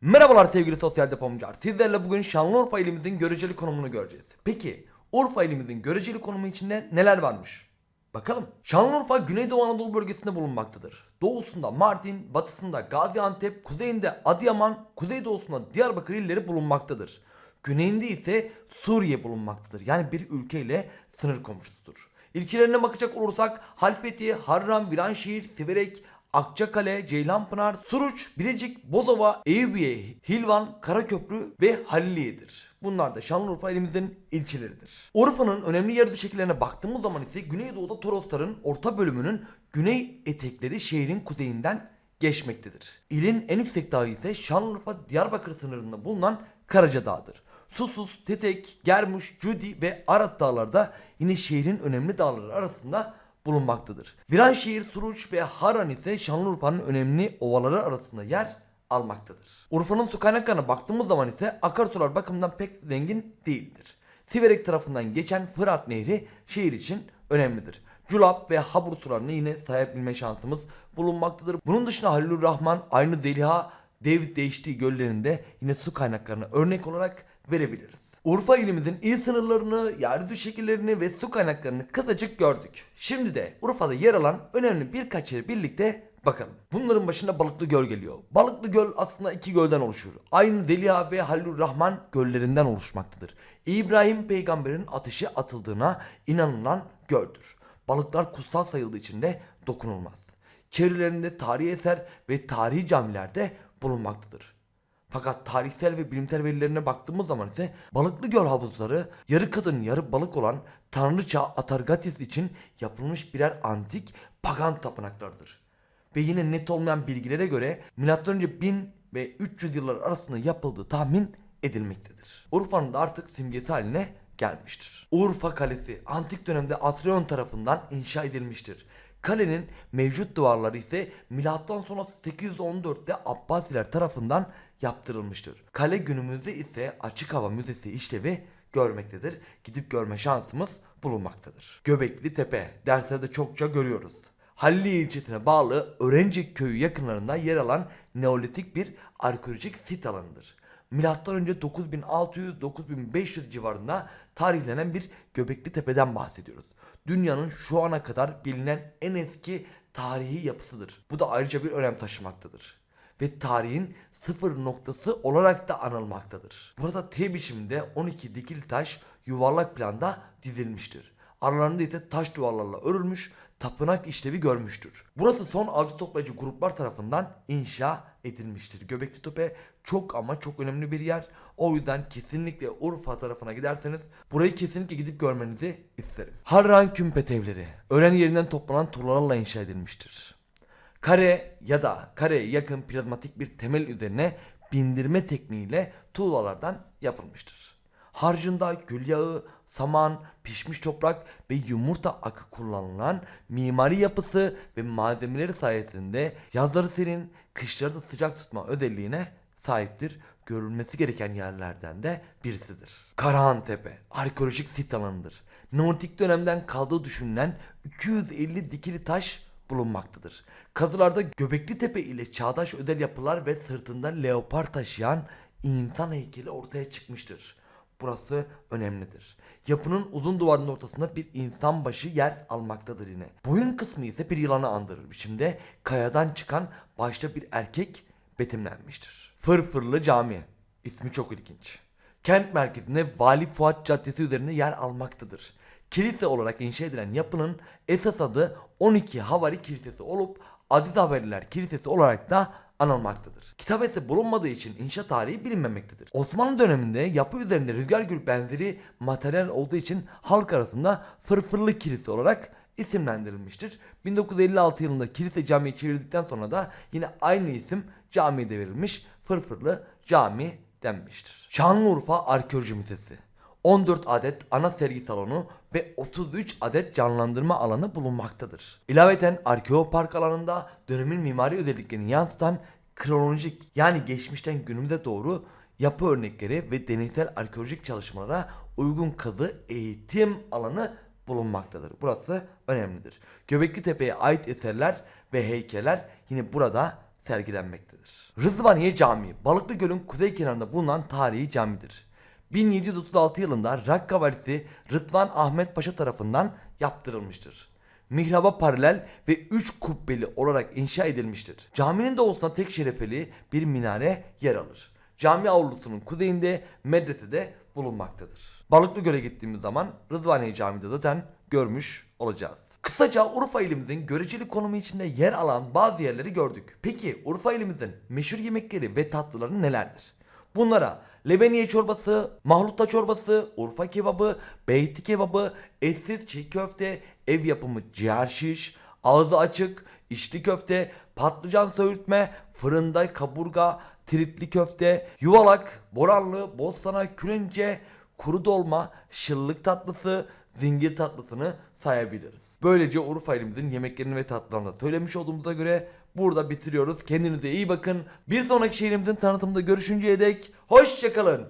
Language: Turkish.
Merhabalar sevgili sosyal depomcular. Sizlerle bugün Şanlıurfa ilimizin göreceli konumunu göreceğiz. Peki Urfa ilimizin göreceli konumu içinde neler varmış? Bakalım. Şanlıurfa Güneydoğu Anadolu bölgesinde bulunmaktadır. Doğusunda Mardin, batısında Gaziantep, kuzeyinde Adıyaman, kuzeydoğusunda Diyarbakır illeri bulunmaktadır. Güneyinde ise Suriye bulunmaktadır. Yani bir ülkeyle sınır komşusudur. İlçelerine bakacak olursak Halfeti, Harran, Viranşehir, Siverek, Akçakale, Ceylanpınar, Suruç, Bilecik, Bozova, Eyüpiye, Hilvan, Karaköprü ve Haliliye'dir. Bunlar da Şanlıurfa ilimizin ilçeleridir. Urfa'nın önemli yer şekillerine baktığımız zaman ise Güneydoğu'da Torosların orta bölümünün güney etekleri şehrin kuzeyinden geçmektedir. İlin en yüksek dağı ise Şanlıurfa Diyarbakır sınırında bulunan Karaca Dağı'dır. Susuz, Tetek, Germuş, Cudi ve Arat dağlarda yine şehrin önemli dağları arasında bulunmaktadır. Viranşehir, Suruç ve Haran ise Şanlıurfa'nın önemli ovaları arasında yer almaktadır. Urfa'nın su kaynaklarına baktığımız zaman ise akarsular bakımından pek zengin değildir. Siverek tarafından geçen Fırat Nehri şehir için önemlidir. Culap ve Habur sularını yine sayabilme şansımız bulunmaktadır. Bunun dışında Halilur Rahman, Aynı Zeliha, David değiştiği göllerinde yine su kaynaklarını örnek olarak verebiliriz. Urfa ilimizin il sınırlarını, yeryüzü şekillerini ve su kaynaklarını kısacık gördük. Şimdi de Urfa'da yer alan önemli birkaç yere birlikte bakalım. Bunların başında Balıklı Göl geliyor. Balıklı Göl aslında iki gölden oluşur. Aynı Zeliha ve Halil Rahman göllerinden oluşmaktadır. İbrahim peygamberin ateşe atıldığına inanılan göldür. Balıklar kutsal sayıldığı için de dokunulmaz. Çevrelerinde tarihi eser ve tarihi camilerde bulunmaktadır. Fakat tarihsel ve bilimsel verilerine baktığımız zaman ise balıklı göl havuzları yarı kadın yarı balık olan tanrıça Atargatis için yapılmış birer antik pagan tapınaklardır. Ve yine net olmayan bilgilere göre M.Ö. 1000 ve 300 yıllar arasında yapıldığı tahmin edilmektedir. Urfa'nın da artık simgesi haline gelmiştir. Urfa Kalesi antik dönemde Atreon tarafından inşa edilmiştir. Kalenin mevcut duvarları ise milattan sonra 814'te Abbasiler tarafından yaptırılmıştır. Kale günümüzde ise açık hava müzesi işlevi görmektedir. Gidip görme şansımız bulunmaktadır. Göbekli Tepe derslerde çokça görüyoruz. Halili ilçesine bağlı Örencik köyü yakınlarında yer alan Neolitik bir arkeolojik sit alanıdır. Milattan önce 9600-9500 civarında tarihlenen bir Göbekli Tepe'den bahsediyoruz. Dünyanın şu ana kadar bilinen en eski tarihi yapısıdır. Bu da ayrıca bir önem taşımaktadır. Ve tarihin sıfır noktası olarak da anılmaktadır. Burada T biçiminde 12 dikili taş yuvarlak planda dizilmiştir. Aralarında ise taş duvarlarla örülmüş tapınak işlevi görmüştür. Burası son avcı toplayıcı gruplar tarafından inşa edilmiştir. Göbekli Tepe çok ama çok önemli bir yer. O yüzden kesinlikle Urfa tarafına giderseniz burayı kesinlikle gidip görmenizi isterim. Harran Kümpet evleri öğren yerinden toplanan tuğlalarla inşa edilmiştir. Kare ya da kareye yakın prizmatik bir temel üzerine bindirme tekniğiyle tuğlalardan yapılmıştır. Harcında gül yağı, saman, pişmiş toprak ve yumurta akı kullanılan mimari yapısı ve malzemeleri sayesinde yazları serin, kışları da sıcak tutma özelliğine sahiptir. Görülmesi gereken yerlerden de birisidir. Karahan Tepe arkeolojik sit alanıdır. Neolitik dönemden kaldığı düşünülen 250 dikili taş bulunmaktadır. Kazılarda Göbekli Tepe ile çağdaş özel yapılar ve sırtında leopar taşıyan insan heykeli ortaya çıkmıştır. Burası önemlidir. Yapının uzun duvarının ortasında bir insan başı yer almaktadır yine. Boyun kısmı ise bir yılanı andırır biçimde kayadan çıkan başta bir erkek betimlenmiştir. Fırfırlı Cami ismi çok ilginç. Kent merkezinde Vali Fuat Caddesi üzerinde yer almaktadır. Kilise olarak inşa edilen yapının esas adı 12 Havari Kilisesi olup Aziz Havariler Kilisesi olarak da anılmaktadır. Kitabesi bulunmadığı için inşa tarihi bilinmemektedir. Osmanlı döneminde yapı üzerinde rüzgar gül benzeri materyal olduğu için halk arasında fırfırlı kilise olarak isimlendirilmiştir. 1956 yılında kilise camiye çevirdikten sonra da yine aynı isim camiye de verilmiş fırfırlı cami denmiştir. Şanlıurfa Arkeoloji Müzesi 14 adet ana sergi salonu ve 33 adet canlandırma alanı bulunmaktadır. İlaveten Arkeopark alanında dönemin mimari özelliklerini yansıtan kronolojik yani geçmişten günümüze doğru yapı örnekleri ve deneysel arkeolojik çalışmalara uygun kazı eğitim alanı bulunmaktadır. Burası önemlidir. Göbekli Tepe'ye ait eserler ve heykeller yine burada sergilenmektedir. Rızvaniye Camii, Balıklı Göl'ün kuzey kenarında bulunan tarihi camidir. 1736 yılında Rakka valisi Rıdvan Ahmet Paşa tarafından yaptırılmıştır. Mihraba paralel ve 3 kubbeli olarak inşa edilmiştir. Caminin doğusunda tek şerefeli bir minare yer alır. Cami avlusunun kuzeyinde medrese de bulunmaktadır. Balıklı Göl'e gittiğimiz zaman Rızvaniye Camii'de zaten görmüş olacağız. Kısaca Urfa ilimizin göreceli konumu içinde yer alan bazı yerleri gördük. Peki Urfa ilimizin meşhur yemekleri ve tatlıları nelerdir? Bunlara lebeniye çorbası, mahluta çorbası, Urfa kebabı, beyti kebabı, etsiz çiğ köfte, ev yapımı ciğer şiş, ağzı açık, içli köfte, patlıcan söğürtme, fırında kaburga, tripli köfte, yuvalak, boranlı, bostana, külünce, kuru dolma, şıllık tatlısı, zingir tatlısını sayabiliriz. Böylece Urfa ilimizin yemeklerini ve tatlılarını söylemiş olduğumuza göre burada bitiriyoruz. Kendinize iyi bakın. Bir sonraki şehrimizin tanıtımında görüşünceye dek hoşçakalın.